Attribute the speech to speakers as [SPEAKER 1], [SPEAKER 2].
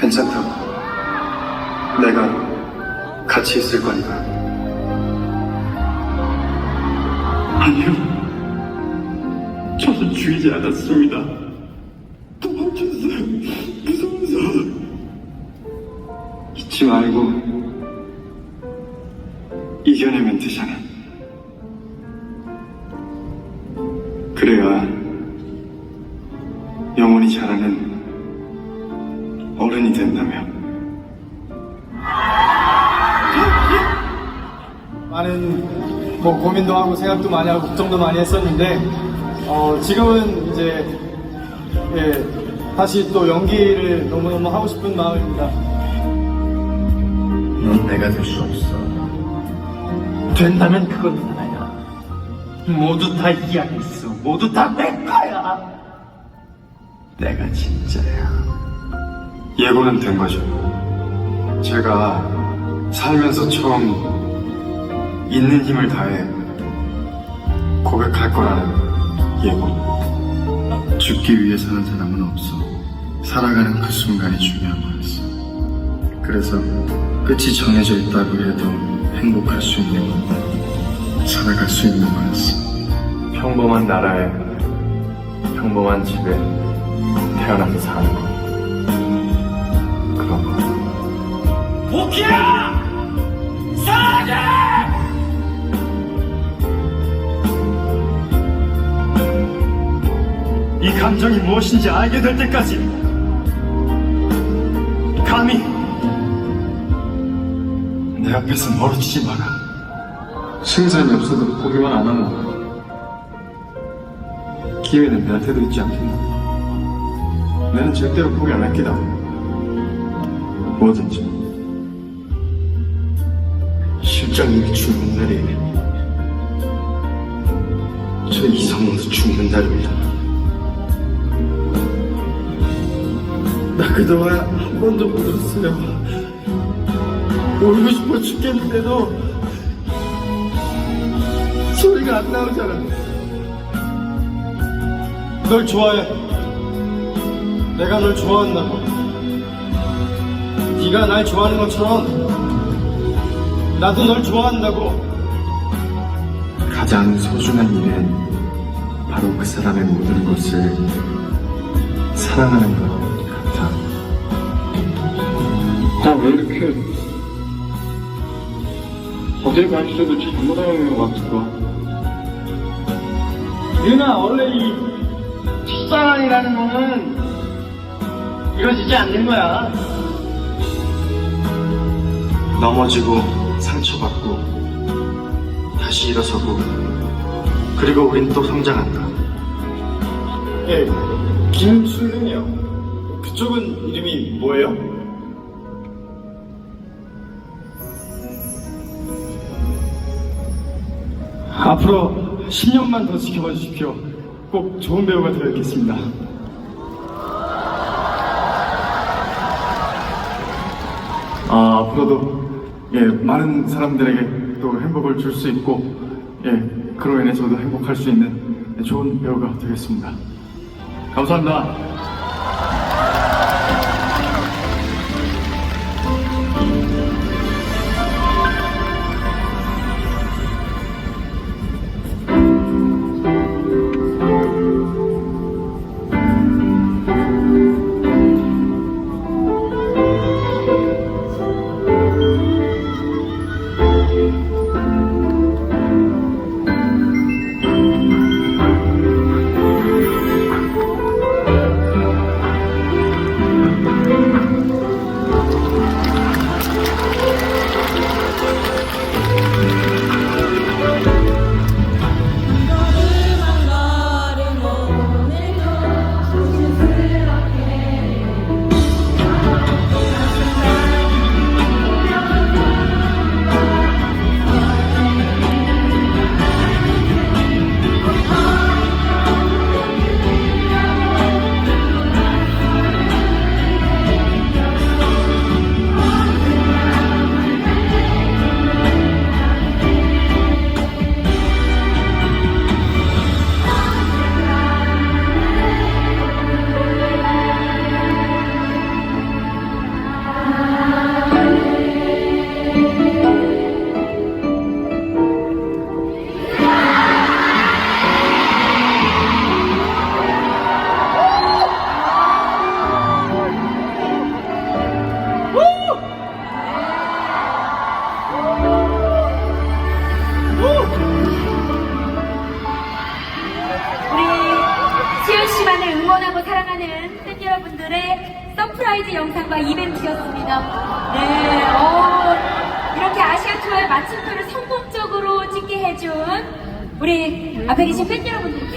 [SPEAKER 1] 괜찮다고. 내가 같이 있을 거니까.
[SPEAKER 2] 아니요. 저는 죽이지 않았습니다. 도망쳤어요. 무서워서. 잊지 말고 이겨내면 되잖아. 그래야 영원히 자라는 어른이 된다며.
[SPEAKER 3] 많은 뭐 고민도 하고 생각도 많이 하고 걱정도 많이 했었는데 어, 지금은 이제 예, 다시 또 연기를 너무너무 하고 싶은 마음입니다.
[SPEAKER 4] 넌 내가 될 수 없어. 된다면 그건 나야. 모두 다 이야기했어. 모두 다 내 거야. 내가 진짜야.
[SPEAKER 1] 예고는 된 거죠. 제가 살면서 처음 있는 힘을 다해 고백할 거라는 예고.
[SPEAKER 5] 죽기 위해 사는 사람은 없어. 살아가는 그 순간이 중요한 거였어. 그래서 끝이 정해져 있다고 해도 행복할 수 있는 건 살아갈 수 있는 거였어.
[SPEAKER 1] 평범한 나라에 평범한 집에 태어나서 사는 거. 거.
[SPEAKER 2] 이 감정이 무엇인지 알게 될 때까지 감히 내 앞에서 멀어지지 마라.
[SPEAKER 1] 승산이 없어도 포기만 안 하면 기회는 나한테도 있지 않겠나? 나는 절대로 포기 안 할 기다. 뭐든지. 실장님이 죽는 날이 저 이성원도 죽는 날입니다. 나 그동안 한 번도 못 울었어요. 울고 싶어 죽겠는데도 소리가 안 나오잖아.
[SPEAKER 3] 널 좋아해. 내가 널 좋아한다고. 네가 날 좋아하는 것처럼 나도 널 좋아한다고.
[SPEAKER 1] 가장 소중한 일은 바로 그 사람의 모든 것을 사랑하는 것 같아.
[SPEAKER 2] 나 왜 이렇게 어딜 가 있어도 잘못하는 것 같아.
[SPEAKER 3] 유나 원래 이
[SPEAKER 4] 첫사랑이라는 거는 이루어지지 않는 거야.
[SPEAKER 1] 넘어지고 상처받고 다시 일어서고 그리고 우린 또 성장한다.
[SPEAKER 3] 예, 김수윤이요. 그쪽은 이름이 뭐예요? 앞으로 10년만 더 지켜봐 주십시오. 꼭 좋은 배우가 되어있겠습니다. 아, 앞으로도 예, 많은 사람들에게 또 행복을 줄 수 있고 예, 그로 인해 저도 행복할 수 있는 좋은 배우가 되겠습니다. 감사합니다.
[SPEAKER 6] 많은 팬 여러분들의 서프라이즈 영상과 이벤트였습니다. 네, 어, 이렇게 아시아 투어의 마침표를 성공적으로 찍게 해준 우리 앞에 계신 팬 여러분들